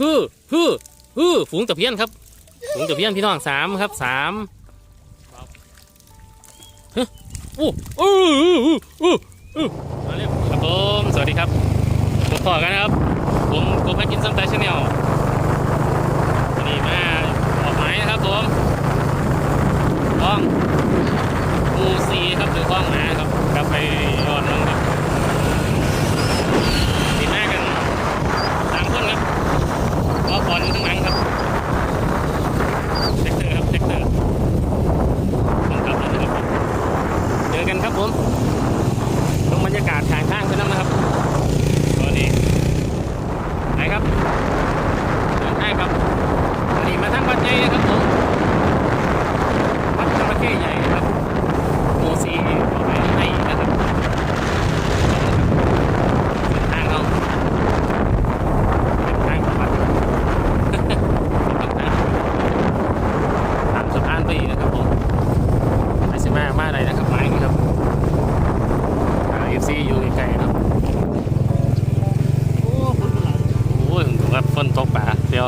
ฮือฮือฮือฝูงตะเพียนครับฝูงตะเพียนพี่น้องสามครับสามเฮ้ยโอ้โอ้โอ้โอ้มาเร็วครับผมสวัสดีครับพบกันนะครับ ผมกบให้กินซ้ำไตชาแนลวันนี้มาออกหมายนะครับผมคลองหมูซีครับหรือคลองหมาครับกลับไปย้อนลงครับดีมากกันสามคนครับล้อบอลอยู่ข้างหลังครับเซกเตอร์ครับเซกเตอร์ผมขับรถนะครับเจอกันครับผมลงบรรยากาศทางข้างไปน้ำนะครับตอนนี้ไหนครับเดินทางครับวันนี้มาทางวัดใหญ่นะครับผมวัดจระเข้ใหญ่ครับโมซีออกไปให้นะครับเส้นทางเราเป็นทางของวัด ตามสะพานไปอีกนะครับผมไปสิมามาอะไรนะครับไม้นี่ครับเอฟซีอยู่ไกลๆครับโอ้คนหลายโอ้ยผมว่าฝน ตกป่าเดียว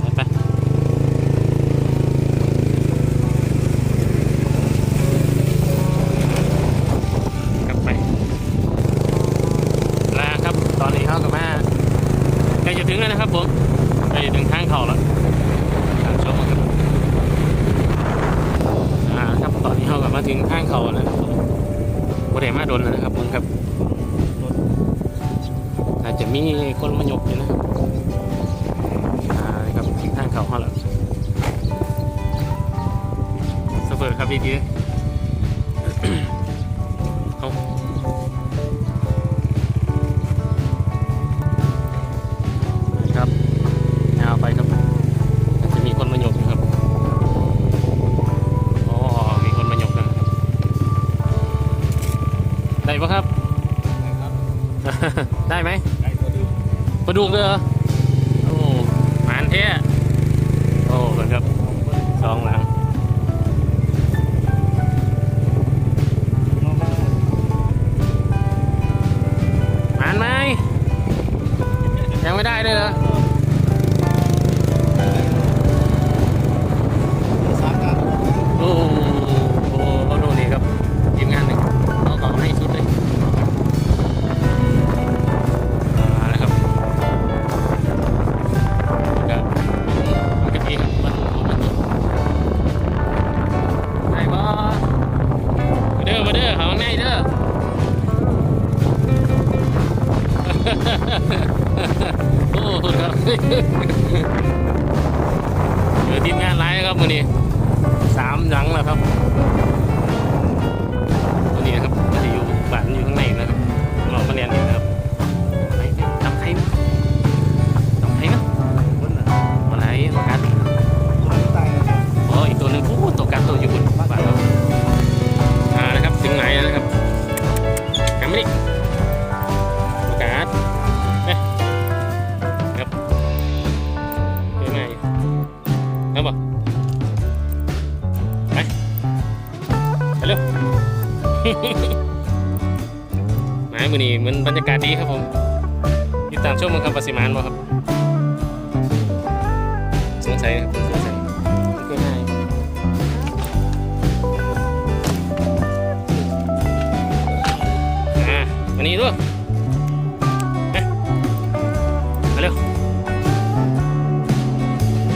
ไปกลับไปลาครับตอนนี้เขากับมาใกล้จะถึงแล้วนะครับผมใกล้จะถึงทางเขาแล้วทางชมครับอ่าครับตอนนี้เขากลับมาถึงทางเขาแล้วนะครับผมบริเวณมาดนแล้วนะครับผมครับ จจะมีคนมายกอยู่นะครับอ่านี่ครับถึงทางเขาเขาแล้วสเปิดครับพี่พี่เอาครับยาวไปครับอาจจะมีคนมาหยกนะครับอ๋อมีคนมาหยกนะครับได้ปะครับ ได้ไหม ปลาดุกเลยเหรอโอ้หมานเท่โอ้เหมือนครับสองหลังหมานไหมยังไม่ได้เลยเหรอ โอ้ครับเจอทีมงานไลฟ์ครับวันนี้สามหลังแล้วครับตัวนี้นะครับมันจะอยู่บ้านอยู่ข้างในนะครับเรามาเรียนเองนะครับไหนทำไทยไหมทำไทยไหมอะไรตัวกัดอ๋ออีกตัวหนึ่งโอ้ตัวกัดตัวอยู่บนบ้านเราอ่านะครับถึงไหนนะครับกำไม่ดิตั มือนี้มันบรรยากาศดีครับผมติดตามชมมันครับปริมาณบ่ครับ สงสัยครับผมสงสัยมันก็ง่ายอ่าวันนี้ด้วยมาเร็ว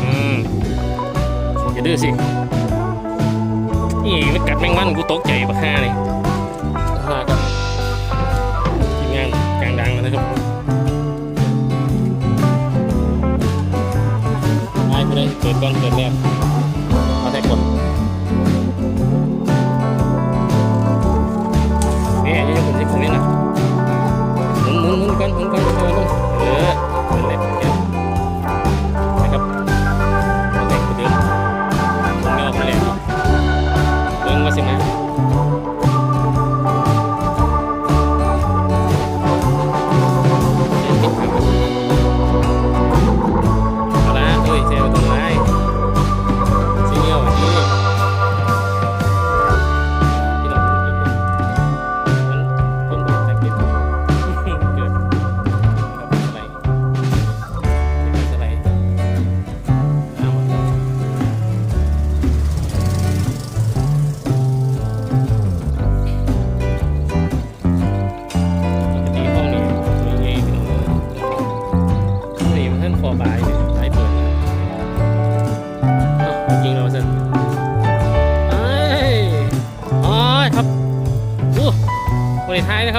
อืมอย่าดื้อสินี่มันกัดแมงวันกูตกใจปะค่าเลยฮ่าครั ดก่อนเกิดแรกมาแต่กดนี่ยังยังผมที่ผมนี่นะหมุนหมุนหมุนก่อนหมุนก่อนเออ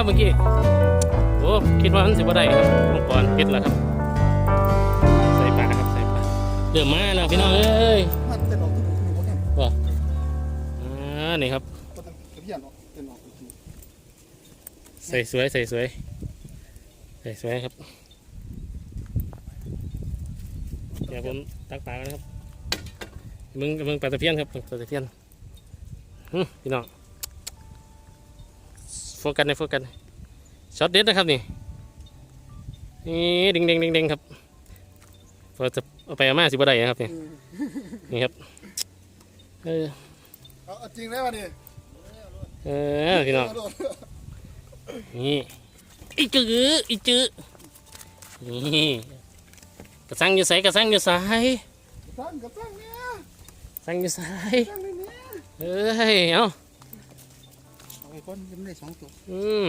ครับเมื่อกี้โอ้คิดว่ามันสิบ่ได้ครับลงก่อนปิดแล้วครับ ใส่ปากครับใส่ปากเดือดมาแล้วพี่น้องเอ้ยมันเป็นออกที่ผมมีคนแข่งว่าอ่านี่ครับก็ต้องเพี้ยนออกเป็นออกจริงใส่สวยใส่สวยใส่สวยครับเดี๋ยวผมตักปลากันนะครับมึงมึงปลาตะเพียนครับปลาตะเพียนหึพี่น้องโฟกัสในโฟกัสช็อตเด็ดนะครับนี่นี่ดิงดิงดิงดิงครับพอจะเอาไปเอามาสิบ่ได้นะครับนี่นี่ครับเออเอาเอาจริงได้ป่ะนี่เออพี่น้องนี่อีจื้ออีจื้อนี่กระสังอยู่ใสกระสังอยู่ใสตั้งกับตั้งเนี่ยสังอยู่ใสตั้งเลยเนี่ยเอ้ยเอา เอาไอ้คนยังไม่ได้สองตัวอืม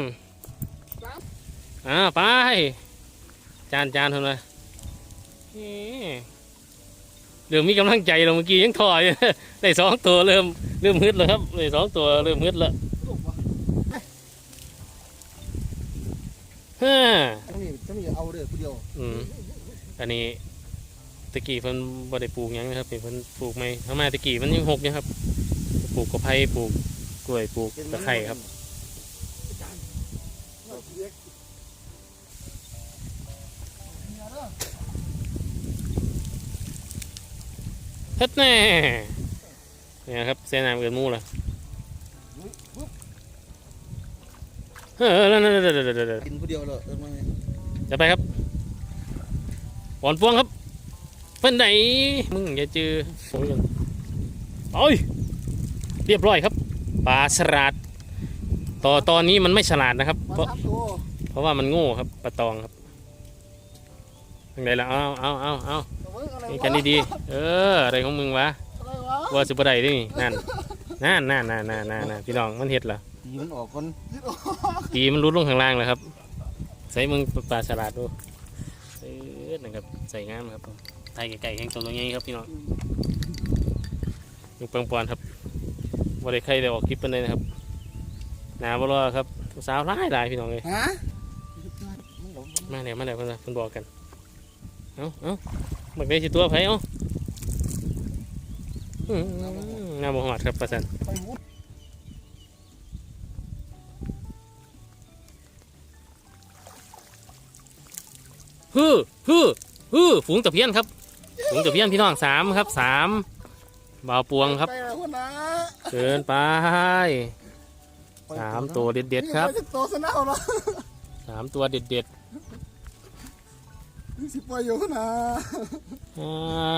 อ่าไป จานจานทำไมนี่เริ่มมีกำลังใจแล้วเมื่อกี้ยังถอยได้สองตัวเริ่มเริ่มฮึดแล้วครับได้สองตัวเริ่มฮึดแล้วลูกวะฮ่าต้องมีต้องมีเอาเด้อผู้เดียวอืมอันนี้ตะกี้เพิ่นบ่ได้ปลูกหยังนะครับเพิ่นปลูกไม่ทำไมตะกี้มันยังหกอยู่ครับปลูกกระไผ่ปลูก กล้วยปลูกตะไคร้ครับเอาเล็กเนี่ยเด้อเฮ็ดแน่เนี่ยครับเส้นน้ำเกินหมูละเออนั่นๆๆๆกินผู้เดียวเลยเออมาๆจะไปครับปอนพวงครับเพิ่นไหนมึงอย่าจือโอ้ยโอ้ยเรียบร้อยครับ ปลาฉลาดต่อตอนนี้มันไม่ฉลาดนะครับมาเพราะทับตัวเพราะว่ามันโง่ครับปลาตองครับยังไงล่ะเอาเอาเอาเอาเอาไว้อะไรนี่วะกันดีๆเอออะไรของมึงวะอะไรวะว่าสุบไดเด้นี่นั่นนั่นนั่นนั่นนั่นนั่นนั่นพี่น้องมันเห็ดเหรอตีมันออกคนยึดออกปีมันรุดลงข้างล่างแล้วครับ ใส่มึงปลาฉลาดดูเออนะครับใส่งามครับผมไทยไก่ๆแห้งตัวใหญ่ครับพี่น้องยุงปังปอนครับ บริใครได้ออกคลิปเป็นเลยนะครับหนาบ่รอครับสาวร้ายหลายพี่น้องเลยฮะมาแล้วมาแล้วเพิ่นว่าเพิ่นบอกกันเอาเอาบักได้สิตัวไผเอาอื้อน่าบ่ฮอดครับประสันไปวุ้นฮือฮือฮือฝูงตะเพียนครับฝูงตะเพียนพี่น้องสามครับสาม บ่าวปวงครับไปแล้วคนนะเกินไปสามตัวเด็ดๆครับนี่ไปตัวสนาวเนาะสามตัวเด็ดนี่สิปล่อยอยู่นะๆอ่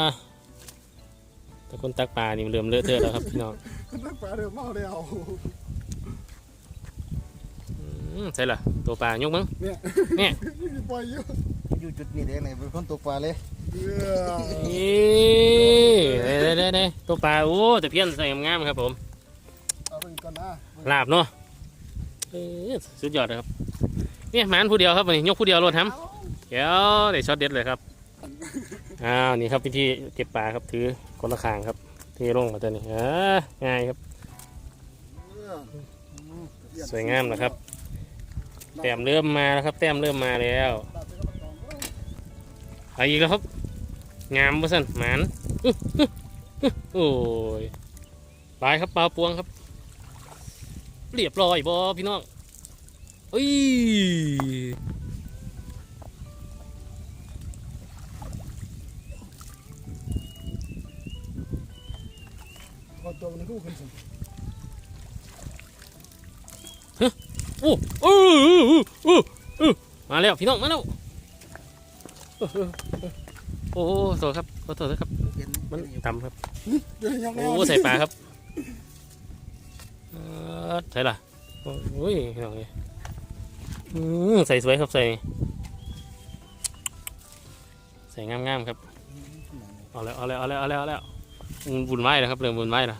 าแต่คนตักปลานี่มันเริ่มเลอะเทอะแล้วครับพี่น้องคนนักปลาเดือดเมาเดียวอืมใช่ล่ะตัวปลายกมั้งเนี่ยเนี่ยนี่สิปล่อยอยู่อยู่จุดนี้เด้ไหนเป็นคนตกปลาเลยเออนี่ เด้เด้เด้ตัวปลาโอ้ตะเพียนใส่งามๆครับผมเอาไปก่อนนะลาบเนาะเออสุดยอดเลยครับเนี่ยหมานผู้เดียวครับวันนี้ยกผู้เดียวรถทำเดี๋ยวได้ช็อตเด็ดเลยครับอ้าวนี่ครับวิธีเก็บปลาครับถือคนละขางครับเทลงมาตัวนี้อ่าง่ายครับสวยงามนะครับ แต้มเริ่มมาแล้วครับ แต้มเริ่มมาแล้วไปอีกแล้วครับ งามบ่สันหมานอื้ออื้ออื้อ โอ้ยปลายครับปลาปวงครับ เรียบร้อยบอพี่น้องเอ้ยขอตัวมันคู่กันสิโอ้โอ้โอ้โอ้มาแล้วพี่น้องมาแล้วเออเออเออโอ้โหโทษครับขอโทษครับ มันต่ำครับเดี๋ยวยังไงโอ้ใส่ปลาครับเออใส่ละโอ้ยพี่น้องเลยอืมใส่สวยครับใส่ ใส่งามๆครับ เอาแล้วเอาแล้วเอาแล้วเอาแล้วเอาแล้วบุญไหว้แล้วครับเรื่องบุญไหว้แล้ว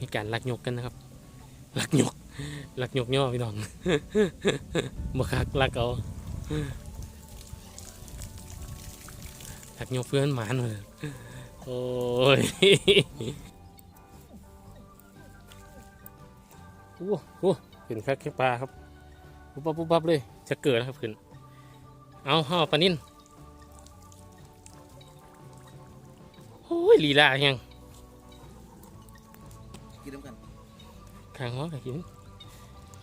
มีการลักยกกันนะครับลักยกลักยกย่อพี่น้องบ่คักลักเอา ลักยกเพื่อนหมานเลยโอ้ยโอ้โหขึ้นแคักขึ้นปลาครับปุ๊บปั๊บปุ๊บปั๊บเลย จะเกิดแล้วครับขึ้น เอาห่อาปลานิ่นโอ้ยลีลายังกินน้ำกันข้างหัวกับกิน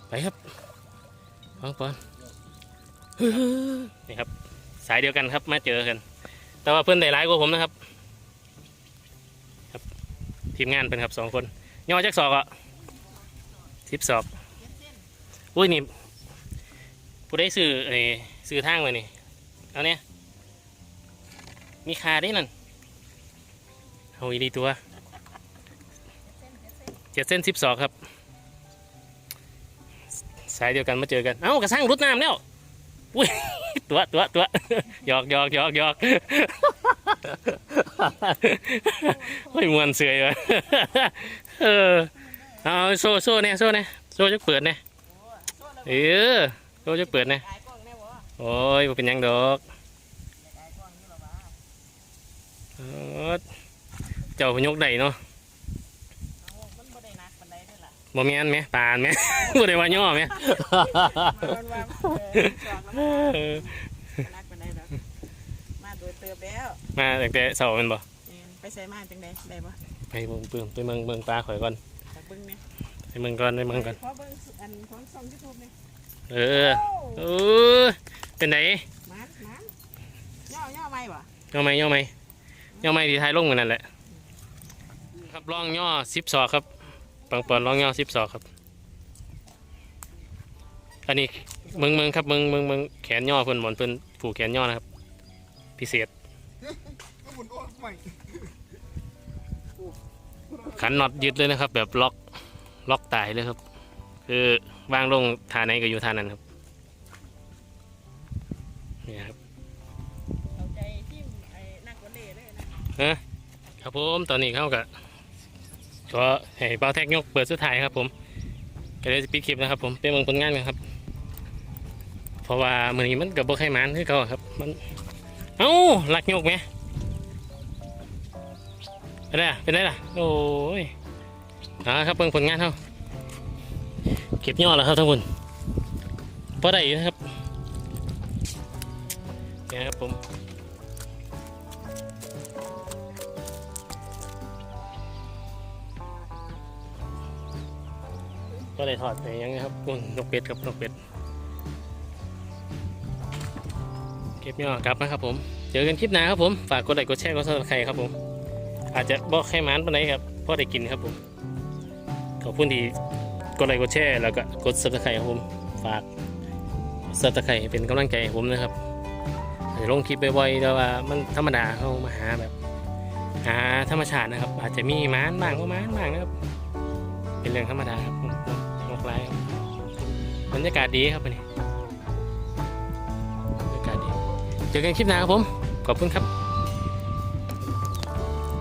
ไปครับฟังปอนนี่ครับ สายเดียวกันครับมาเจอกัน แต่ว่าเพื่อนได้ร้ายกว่าผมนะครับ ครับทีมงานเป็นครับสองคนย่อจักศอกอะสิบศอกอุ้ยนี่ผู้ได้ซื้อไอ้ซื้อทางไว้นี่เอาเนี่ยมีคาได้นั่นเอาอีดีตัวเจ็ดเส้นสิบศอกครับ สายเดียวกันมาเจอกัน เอ้ากระสังรุดน้ำแล้วอุ้ย ตัวตัวตัวหยอกหยอกหยอกหยอกเฮ้ยมวนเสือยวะเออเอาโซ่โซ่เนี่ยโซ่เนี่ยโซ่จะเปิดเนี่ยเออโซ่จะเปิดเนี่ยโอ้ยเป็นยังดอกเออเจ้าพยกได้เนาะ เอามันบ่ได้หนักปานใดเด้อล่ะ บ่แม่นไหมปานไหมบ่ได้ว่าย่อไหมมันว่าเออจอกแล้วเออมันหนักปานใดดอกมาโดยเติบแล้วมาตั้งแต่เสาร์แมันบ่แม่นไปใส่มาจังได๋ได้บ่ไปเบิ่งเบิ่งไปเมืองเมืองปลาข่อยก่อนจักเบิ่งแหน่ไปเมืองก่อนไปเมืองก่อนขอเบิ่งอันของช่อง YouTube นี่เออเออเป็นไงมันมันย่อย่อไหมบ่ย่อไหมย่อไหมย่อไหมที่ท้ายลงเหมือนนั่นแหละครับลองย่อสิบศอกครับ ปังปอนลองย่อสิบศอกครับ อันนี้เมืองเมืองครับเมืองเมืองเมืองแขนย่อเพิ่นหมอนเพิ่นผูกแขนย่อนะครับ พิเศษก็หมุนออกใหม่ขันน็อตยึดเลยนะครับ แบบล็อกล็อกตายเลยครับ คือวางลงท่าไหนก็อยู่ท่านั้นครับนี่ครับเข้าใจที่ไอ้นักวอลเลย์เลยนะครับผมตอนนี้เข้ากับ ก็ให้เป้าแท็กยกเปิดสุดท้ายครับผมก็เลยจะปิดคลิปนะครับผมเป็นเมืองผลงานกันครับ เพราะว่ามือนี้มันกับโบไข่มันคือเขาอะครับ มัน เอ้าลักยกไหมเป็นไรเป็นไรล่ะ โอ้ยเอ่าครับเบิ่งผลงานเขาเก็บยอดแล้วครับทั้งคนพอได้อยู่นะครับเนี่ยครับผม ก็เลยถอดไปยังไงครับคุณนกเป็ดครับนกเป็ด เก็บยอดกลับนะครับผม เจอกันคลิปหน้าครับผม ฝากกดไลค์กดแชร์กดซับสไครต์ครับผม อาจจะบอกแค่มันปานไหนครับพอได้กินครับผม ขอบคุณที่กดไลค์กดแชร์แล้วก็กดซับสไครต์ครับผม ฝากซับสไครต์เป็นกำลังใจให้ผมนะครับอาจจะลงคลิปบ่อยๆแต่ว่ามันธรรมดาเข้ามาหาแบบ หาธรรมชาตินะครับ อาจจะมีม้านบ้างก็ม้านบ้างนะครับ เป็นเรื่องธรรมดาครับ บรรยากาศดีครับวันนี้บรรยากาศดีเจอกันคลิปหน้าครับผม ขอบคุณครับ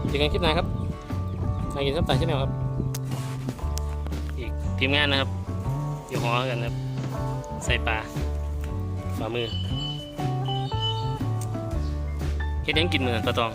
เจอกันคลิปหน้าครับมากินส้มตำใช่ไหมครับ อีกทีมงานนะครับอยู่หอกันนะครับ ใส่ปลาฝ่ามือเฮ็ดยังกินเหมือนปลาตอง